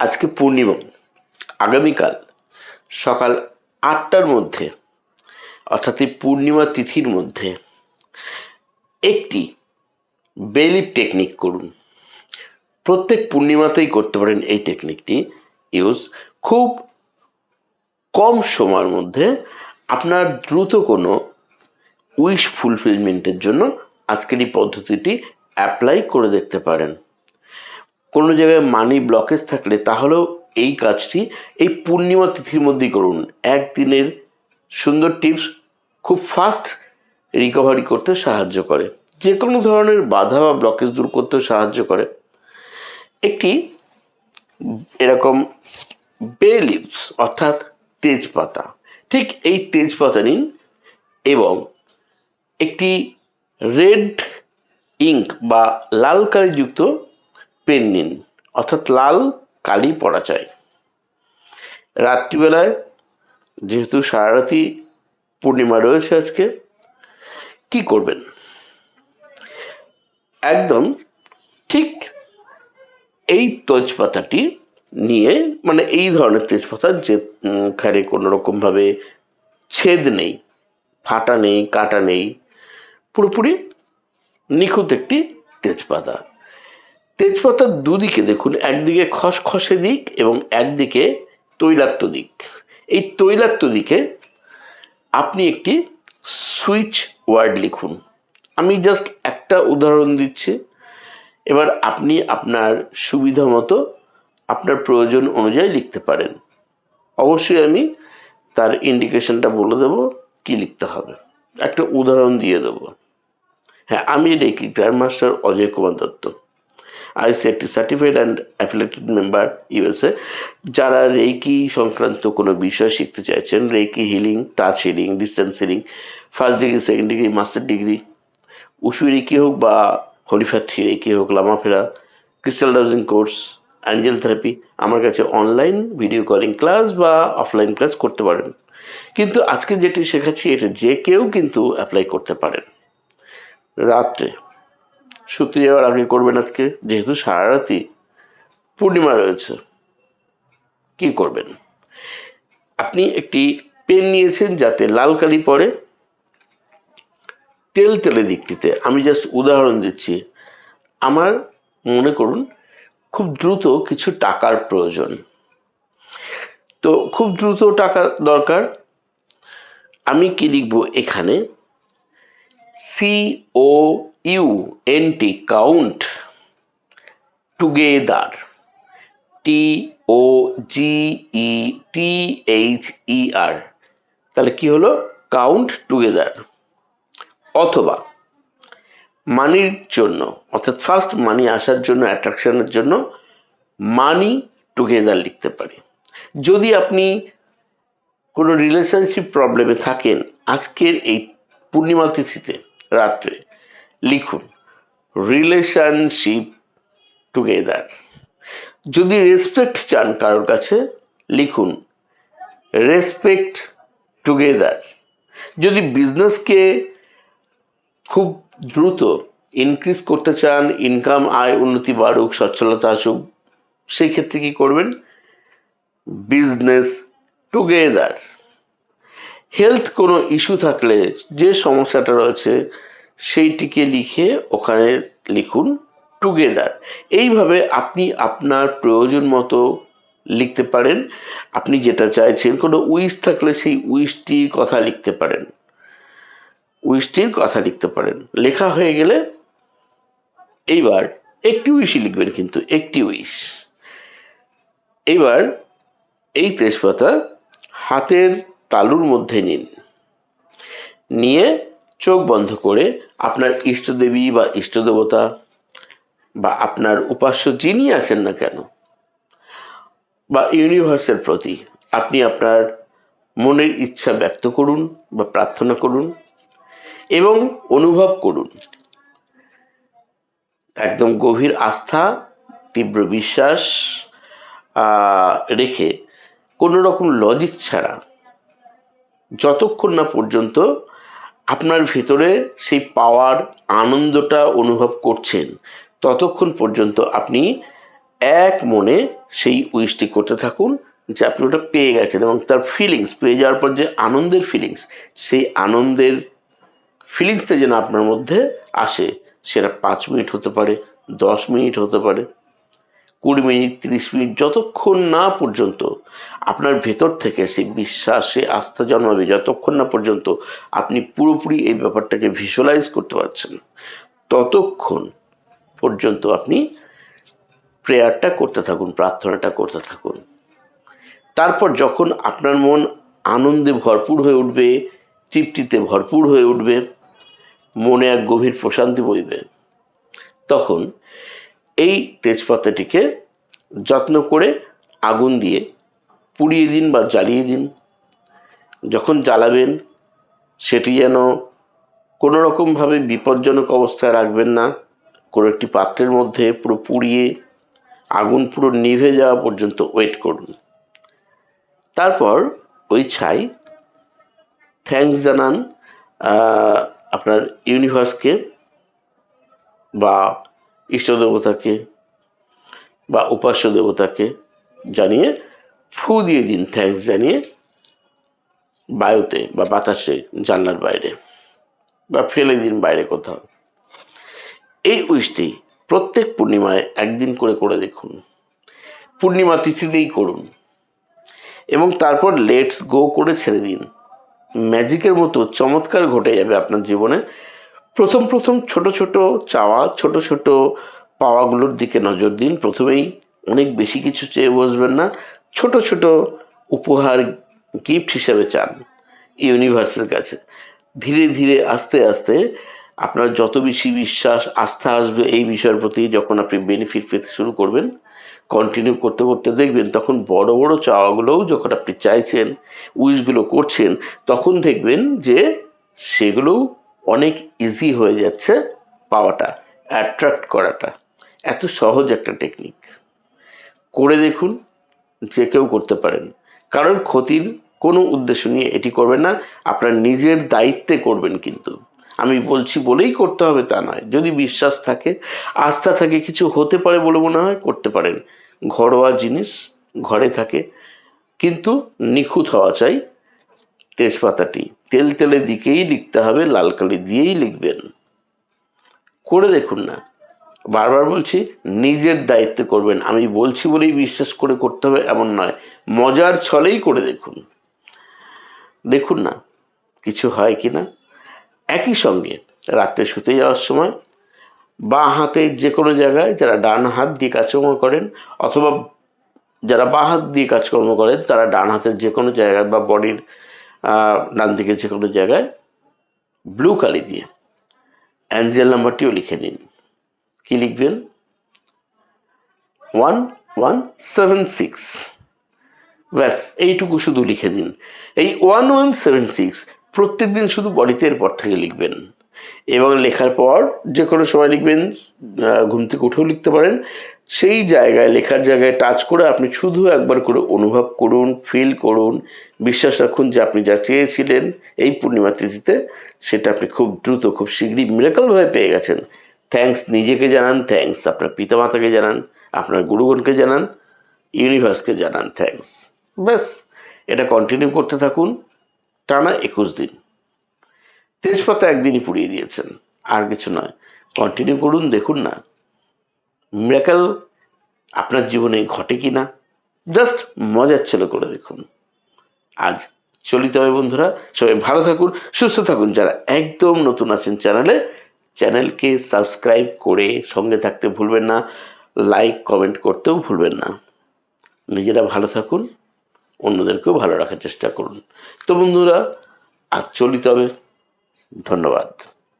আজকে পূর্ণিমা, আগামীকাল সকাল আটটার মধ্যে, অর্থাৎ এই পূর্ণিমা তিথির মধ্যে একটি বেলিপ টেকনিক করুন। প্রত্যেক পূর্ণিমাতেই করতে পারেন এই টেকনিকটি। ইউজ খুব কম সময়ের মধ্যে আপনার দ্রুত কোনো উইশ ফুলফিলমেন্টের জন্য আজকের এই পদ্ধতিটি অ্যাপ্লাই করে দেখতে পারেন। কোনো জায়গায় মানি ব্লকেজ থাকলে তাহলেও এই কাজটি এই পূর্ণিমা তিথির মধ্যেই করুন। একদিনের সুন্দর টিপস খুব ফাস্ট রিকভারি করতে সাহায্য করে। যে কোনো ধরনের বাধা বা ব্লকেজ দূর করতেও সাহায্য করে। একটি এরকম বে লিভস অর্থাৎ তেজপাতা। ঠিক এই তেজপাতা নিন এবং একটি রেড ইঙ্ক বা লাল কালিযুক্ত পেন নিন অর্থাৎ লাল কালি পড়া চাই। রাত্রিবেলায়, যেহেতু সারারাতি পূর্ণিমা রয়েছে আজকে, কি করবেন? একদম ঠিক এই তেজপাতাটি নিয়ে মানে এই ধরনের তেজপাতা যেখানে কোনো রকমভাবে ছেদ নেই, ফাটা নেই, কাটা নেই, পুরোপুরি নিখুঁত একটি তেজপাতা। তেজপাতার দুদিকে দেখুন, একদিকে খসখসে দিক এবং একদিকে তৈলাক্ত দিক। এই তৈলাক্ত দিকে আপনি একটি সুইচ ওয়ার্ড লিখুন। আমি জাস্ট একটা উদাহরণ দিচ্ছি। এবার আপনি আপনার সুবিধা মতো আপনার প্রয়োজন অনুযায়ী লিখতে পারেন। অবশ্যই আমি তার ইন্ডিকেশনটা বলে দেবো, কি লিখতে হবে। একটা উদাহরণ দিয়ে দেবো। হ্যাঁ আমি reiki grandmaster Ajay Kumar Dutta. I একটি certified and affiliated member USA যারা রেকি সংক্রান্ত কোনো বিষয় শিখতে চাইছেন reiki healing touch healing distance healing first degree second degree master degree উসু reiki হোক বা হলিফা থ্রি রেকি হোক লামাফেরা crystal dowsing course angel therapy আমার কাছে অনলাইন ভিডিও কলিং ক্লাস বা অফলাইন ক্লাস করতে পারেন। কিন্তু আজকে যেটি শেখাচ্ছি, এটা যে কেউ কিন্তু অ্যাপ্লাই করতে পারেন। রাত্রে শুতে যাওয়ার আগে করবেন আজকে, যেহেতু সারা রাতি পূর্ণিমা রয়েছে। কি করবেন? আপনি একটি পেন নিয়েছেন যাতে লাল কালি পড়ে তেল তেলে দিকটিতে। আমি জাস্ট উদাহরণ দিচ্ছি। আমার মনে করুন, খুব দ্রুত কিছু টাকার প্রয়োজন। তো খুব দ্রুত টাকা দরকার। আমি কি লিখব এখানে? C O U N T count together, T O G E T H E R, তাহলে কি হলো? Count together. অথবা মানির জন্য, অর্থাৎ ফার্স্ট মানি আসার জন্য অ্যাট্রাকশনের জন্য মানি টুগেদার লিখতে পারি। যদি আপনি কোনো রিলেশনশিপ প্রবলেমে থাকেন, আজকের এই পূর্ণিমা তিথিতে, রাত্রে লিখুন রিলেশনশিপ টুগেদার যদি রেসপেক্ট চান কারোর কাছে, লিখুন রেসপেক্ট টুগেদার যদি বিজনেসকে খুব দ্রুত ইনক্রিজ করতে চান ইনকাম আয়, উন্নতি বাড়ুক, সচ্ছলতা আসুক, সেই ক্ষেত্রে কী করবেন? বিজনেস টুগেদার হেলথ কোনো ইস্যু থাকলে যে সমস্যাটা রয়েছে সেইটিকে লিখে ওখানে লিখুন টুগেদার এইভাবে আপনি আপনার প্রয়োজন মতো লিখতে পারেন। আপনি যেটা চাইছেন, কোনো উইশ থাকলে সেই উইশটির কথা লিখতে পারেন। উইশটির কথা লিখতে পারেন। লেখা হয়ে গেলে এইবার একটি উইশই লিখবেন কিন্তু, একটি উইশ এইবার এই তেজপাতা হাতের তালুর মধ্যে নিন। নিয়ে চোখ বন্ধ করে আপনার ইষ্টদেবী বা ইষ্টদেবতা বা আপনার উপাস্য যিনি আছেন না কেন, বা ইউনিভার্সের প্রতি আপনি আপনার মনের ইচ্ছা ব্যক্ত করুন বা প্রার্থনা করুন এবং অনুভব করুন। একদম গভীর আস্থা, তীব্র বিশ্বাস রেখে কোনো রকম লজিক ছাড়া যতক্ষণ না পর্যন্ত আপনার ভেতরে সেই পাওয়ার, আনন্দটা অনুভব করছেন, ততক্ষণ পর্যন্ত আপনি এক মনে সেই উইশটি করতে থাকুন যে আপনি ওটা পেয়ে গেছেন এবং তার ফিলিংস পেয়ে যাওয়ার পর যে আনন্দের ফিলিংস সেই আনন্দের ফিলিংসটা যেন আপনার মধ্যে আসে। সেটা পাঁচ মিনিট হতে পারে, দশ মিনিট হতে পারে কুড়ি মিনিট, তিরিশ মিনিট, যতক্ষণ না পর্যন্ত আপনার ভেতর থেকে সেই বিশ্বাস আস্থা জন্মাবে, যতক্ষণ না পর্যন্ত আপনি পুরোপুরি এই ব্যাপারটাকে ভিজুয়ালাইজ করতে পারছেন, ততক্ষণ পর্যন্ত আপনি প্রেয়ারটা করতে থাকুন, প্রার্থনাটা করতে থাকুন। তারপর যখন আপনার মন আনন্দে ভরপুর হয়ে উঠবে, তৃপ্তিতে ভরপুর হয়ে উঠবে, মনে এক গভীর প্রশান্তি বইবে, তখন এই তেজপাতাটিকে যত্ন করে আগুন দিয়ে পুড়িয়ে দিন বা জ্বালিয়ে দিন। যখন জ্বালাবেন, সেটি যেন কোনো রকমভাবে বিপজ্জনক অবস্থায় রাখবেন না। কোনো একটি পাত্রের মধ্যে পুরো পুড়িয়ে আগুন পুরো নিভে যাওয়া পর্যন্ত ওয়েট করুন। তারপর ওই ছাই থ্যাঙ্কস জানান আপনার ইউনিভার্সকে বা ইষ্ট দেবতাকে বা উপাস্য দেবতাকে জানিয়ে, ফু দিয়ে দিন থ্যাঙ্কস জানিয়ে বায়ুতে বা বাতাসে জানলার বাইরে বা ফেলে দিন বাইরে কোথাও। এই উইশটি প্রত্যেক পূর্ণিমায় একদিন করে করে দেখুন। পূর্ণিমা তিথিতেই করুন। এবং তারপর লেটস গো করে ছেড়ে দিন। ম্যাজিকের মতো চমৎকার ঘটে যাবে আপনার জীবনে। প্রথম প্রথম ছোট ছোট চাওয়া, ছোট ছোট পাওয়াগুলোর দিকে নজর দিন। প্রথমেই অনেক বেশি কিছু চেয়ে বসবেন না। ছোট ছোট উপহার গিফট হিসেবে চান ইউনিভার্সের কাছে। ধীরে ধীরে আস্তে আস্তে আপনার যত বেশি বিশ্বাস, আস্থা আসবে এই বিষয়ের প্রতি যখন আপনি বেনিফিট পেতে শুরু করবেন কন্টিনিউ করতে করতে দেখবেন তখন বড় বড় চাওয়াগুলোও যখন আপনি চাইছেন উইশগুলো করছেন, তখন দেখবেন যে সেগুলোও অনেক ইজি হয়ে যাচ্ছে পাওয়াটা অ্যাট্রাক্ট করাটা। এত সহজ একটা টেকনিক করে দেখুন, যে কেউ করতে পারেন। কারোর ক্ষতির কোনো উদ্দেশ্য নিয়ে এটি করবেন না, আপনার নিজের দায়িত্বে করবেন কিন্তু। আমি বলছি বলেই করতে হবে তা নয়। যদি বিশ্বাস থাকে, আস্থা থাকে, কিছু হতে পারে বলে মনে হয়, করতে পারেন। ঘরোয়া জিনিস ঘরে থাকে, কিন্তু নিখুঁত হওয়া চাই তেজপাতাটি। তেল তেলে দিকেই লিখতে হবে, লাল কালি দিয়েই লিখবেন। করে দেখুন না। বারবার বলছি, নিজের দায়িত্বে করবেন। আমি বলছি বলেই বিশ্বাস করে করতে হবে, এমন নয়। মজার ছলেই করে দেখুন। দেখুন না, কিছু হয় কি না। একই সঙ্গে রাত্রে শুতে যাওয়ার সময় বাঁ হাতের যে কোনো জায়গায় যারা ডান হাত দিয়ে কাজকর্ম করেন অথবা যারা বাঁ হাত দিয়ে কাজকর্ম করেন, তারা ডান হাতের যে কোনো জায়গায় বা বডির ডান দিকে যে কোনো জায়গায় ব্লু কালি দিয়ে। অ্যাঞ্জেল নাম্বারটিও লিখে নিন। কি লিখবেন? ওয়ান ওয়ান সেভেন সিক্স ব্যাস, এইটুকু শুধু লিখে দিন। এই ওয়ান ওয়ান সেভেন সিক্স প্রত্যেক দিন শুধু বডিতে এরপর থেকে লিখবেন। এবং লেখার পর যে কোনো সময় লিখবেন ঘুম থেকে উঠেও লিখতে পারেন। সেই জায়গায়, লেখার জায়গায় টাচ করে আপনি শুধু একবার করে অনুভব করুন ফিল করুন, বিশ্বাস রাখুন যে আপনি যা চেয়েছিলেন এই পূর্ণিমা তিথিতে, সেটা আপনি খুব দ্রুত, খুব শীঘ্রই মিরাকলভাবে পেয়ে গেছেন। থ্যাঙ্কস নিজেকে জানান থ্যাঙ্কস আপনার পিতামাতাকে জানান, আপনার গুরুগণকে জানান ইউনিভার্সকে জানান থ্যাঙ্কস ব্যাস, এটা কন্টিনিউ করতে থাকুন। টানা একুশ দিন। তেজপাতা একদিনই পুড়িয়ে দিয়েছেন, আর কিছু নয়। কন্টিনিউ করুন, দেখুন না। মিরাকেল আপনার জীবনে ঘটে কি না? জাস্ট মজার ছিল করে দেখুন। আজ চলিতে হবে বন্ধুরা, সবাই ভালো থাকুন, সুস্থ থাকুন। যারা একদম নতুন আছেন চ্যানেলে চ্যানেলকে সাবস্ক্রাইব করে সঙ্গে থাকতে ভুলবেন না লাইক কমেন্ট করতেও ভুলবেন না। নিজেরা ভালো থাকুন, অন্যদেরকেও ভালো রাখার চেষ্টা করুন। তো বন্ধুরা, আজ চলিতে হবে। ধন্যবাদ।